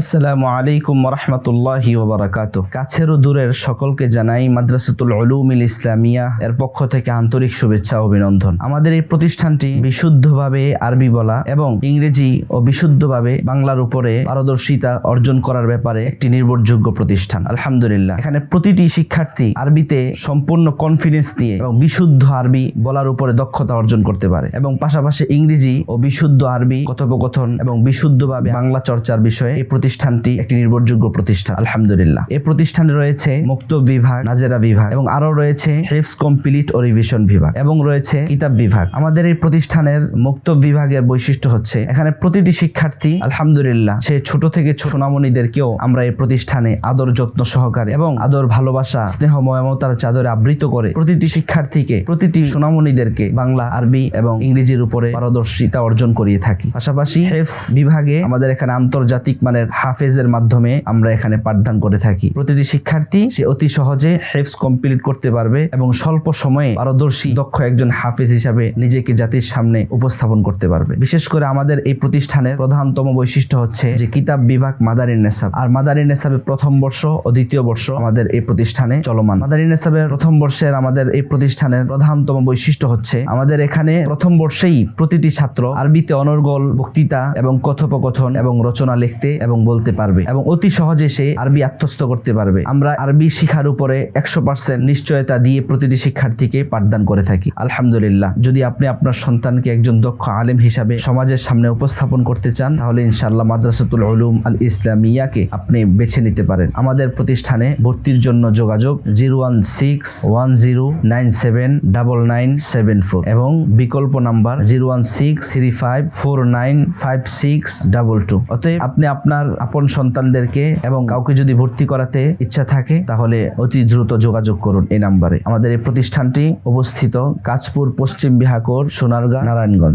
আসসালামু আলাইকুম রহমতুল্লাহি ওবরাকাত। কাছের ও দূরের সকলকে জানাই মাদ্রাসাতুল ইসলামিয়া এর পক্ষ থেকে আন্তরিক শুভেচ্ছা অভিনন্দন। আমাদের এই প্রতিষ্ঠানটি বিশুদ্ধভাবে আরবি বলা এবং ইংরেজি ও বিশুদ্ধভাবে বাংলার উপরে পারদর্শিতা অর্জন করার ব্যাপারে একটি নির্ভরযোগ্য প্রতিষ্ঠান। আলহামদুলিল্লাহ। এখানে প্রতিটি শিক্ষার্থী আরবিতে সম্পূর্ণ কনফিডেন্স দিয়ে এবং বিশুদ্ধ আরবি বলার উপরে দক্ষতা অর্জন করতে পারে এবং পাশাপাশি ইংরেজি ও বিশুদ্ধ আরবি কথোপকথন এবং বিশুদ্ধভাবে বাংলা চর্চার বিষয়ে এই প্রতিষ্ঠানটি একটি নির্ভরযোগ্য প্রতিষ্ঠান, আলহামদুলিল্লাহ। এই প্রতিষ্ঠানে রয়েছে মুক্ত বিভাগ, নাজেরা বিভাগ, এবং আরও রয়েছে হেফস কমপ্লিট ও রিভিশন বিভাগ, এবং রয়েছে কিতাব বিভাগ। আমাদের এই প্রতিষ্ঠানের মুক্ত বিভাগের বৈশিষ্ট্য হচ্ছে, এখানে প্রতিটি শিক্ষার্থী, আলহামদুলিল্লাহ, সে ছোট থেকে সোনামণিদেরকেও আমরা এই প্রতিষ্ঠানে আদর যত্ন সহকারে এবং আদর ভালোবাসা স্নেহ মমতার চাদরে আবৃত করে প্রতিটি শিক্ষার্থীকে, প্রতিটি সোনামণিদেরকে বাংলা, আরবি এবং ইংরেজির উপরে পারদর্শিতা অর্জন করিয়ে থাকি। পাশাপাশি হেফস বিভাগে আমাদের এখানে আন্তর্জাতিক মানের হাফেজের মাধ্যমে আমরা এখানে পাঠদান করে থাকি। প্রতিটি শিক্ষার্থী, সে অতি সহজে হেফস কমপ্লিট করতে পারবে এবং স্বল্প সময়ে পারদর্শী, দক্ষ একজন হাফেজ হিসাবে নিজেকে জাতির সামনে উপস্থাপন করতে পারবে। বিশেষ করে আমাদের এই প্রতিষ্ঠানের প্রধানতম বৈশিষ্ট্য হচ্ছে যে কিতাব বিভাগ মাদারিন নেসাব। আর মাদারিন নেসাবের প্রথম বর্ষ ও দ্বিতীয় বর্ষ আমাদের এই প্রতিষ্ঠানে চলমান। মাদারিন নেসাবের প্রথম বর্ষের আমাদের এই প্রতিষ্ঠানের প্রধানতম বৈশিষ্ট্য হচ্ছে আমাদের এখানে প্রথম বর্ষেই প্রতিটি ছাত্র আরবিতে অনর্গল, বক্তৃতা এবং কথোপকথন এবং রচনা লিখতে এবং বলতে পারবে এবং অতি সহজে সে আরবি আত্মস্থ করতে পারবে। আমরা আরবি শিখার উপরে একশো পার্সেন্ট নিশ্চয়তা দিয়ে প্রতিটি শিক্ষার্থীকে পাঠদান করে থাকি। আলহামদুলিল্লাহ, যদি আপনি আপনার সন্তানকে একজন দক্ষ আলেম হিসাবে সমাজের সামনে উপস্থাপন করতে চান, তাহলে ইনশাল্লাহ মাদ্রাসাতুল উলুম আল ইসলামিয়াকে আপনি বেছে নিতে পারেন। আমাদের প্রতিষ্ঠানে ভর্তির জন্য যোগাযোগ zero one six one zero nine seven double nine seven four এবং বিকল্প number zero one six three five four nine five six double two. অতএব আপনি আপনার আপন সন্তানদেরকে এবং কাউকে যদি ভর্তি করাতে ইচ্ছা থাকে, তাহলে অতি দ্রুত যোগাযোগ করুন এই নাম্বারে। আমাদের এই প্রতিষ্ঠানটি অবস্থিত কাজপুর পশ্চিম বিহাকোর সোনারগাঁ, নারায়ণগঞ্জ।